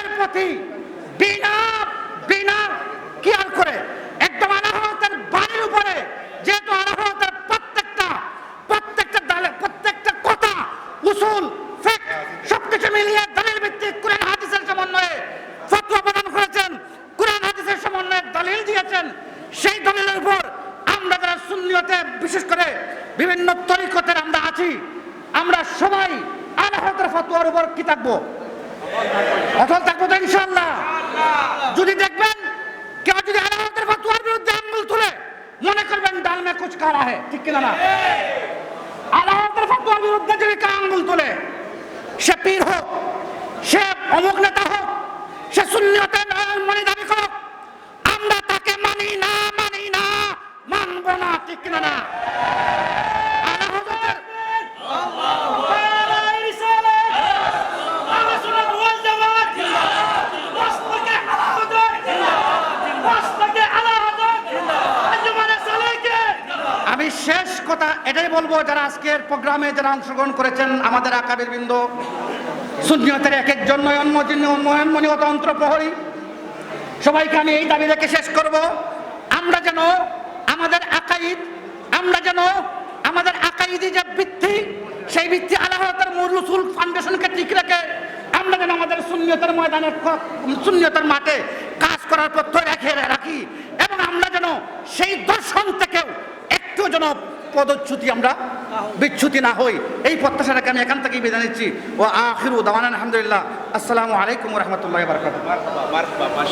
এর প্রতি, বিনা বিনা কেয়ার করে? একদম আলাহতের বাড়ির উপরে, যেহেতু আলাহতের প্রত্যেকটা প্রত্যেকটা দালে, প্রত্যেকটা কথা, উসুল সবকিছু মিলিয়ে দলিল ভিত্তিক কোরআন, হাদিসের সমন্বয়ে ফতোয়া প্রদান করেছেন। কোরআন, হাদিসের সমন্বয়ে দলিল দিয়েছেন। সেই দলিলের উপর আমরা যারা সুন্নিয়তে, বিশেষ করে বিভিন্ন তরিকতের আমরা আছি, আমরা সবাই আলাহতের ফতোয়ার উপর কি থাকব? অটল থাকব তো ইনশাল্লাহ যদি দেখবেন, কেউ যদি আলাহতের ফতোয়ার বিরুদ্ধে আঙ্গুল তুলে মনে করবেন ডাল মে কুচ কারা হে ঠিক কিনা না? আলাহতের ফতোয়ার বিরুদ্ধে যদি কেউ আঙ্গুল তোলে, সে পীর হোক, সে অমুক নেতা হোক, সে শূন্যতে মনে দাবি করুক, আমরা তাকে মানি না মানি না, মানব না, ঠিক কিনা না? শেষ কথা এটাই বলব, যারা আজকের প্রোগ্রামে যারা অংশগ্রহণ করেছেন আমাদের আকাবের বিন্দু শূন্যতের এক একজন অন্ত্র প্রহরী সবাইকে আমি এই দাবি রেখে শেষ করব, আমরা যেন আমাদের আকাইদ, আমরা যেন আমাদের আকাইদি যে বৃত্তি, সেই বৃত্তি আল্লাহতার মূল রসুল ফাউন্ডেশনকে ঠিক রেখে আমরা যেন আমাদের শূন্যতার ময়দানে শূন্যতার মাঠে কাজ করার প্রত্যয় রেখে রাখি, এবং আমরা যেন সেই দর্শন থেকেও যেন পদচ্যুতি আমরা বিচ্ছুতি না হই। এই প্রত্যাশাটাকে আমি এখান থেকেই বিদায় নিচ্ছি। ও আখিরু দাওয়ান আলহামদুলিল্লাহ। আসসালামু আলাইকুম রহমতুল্লাহ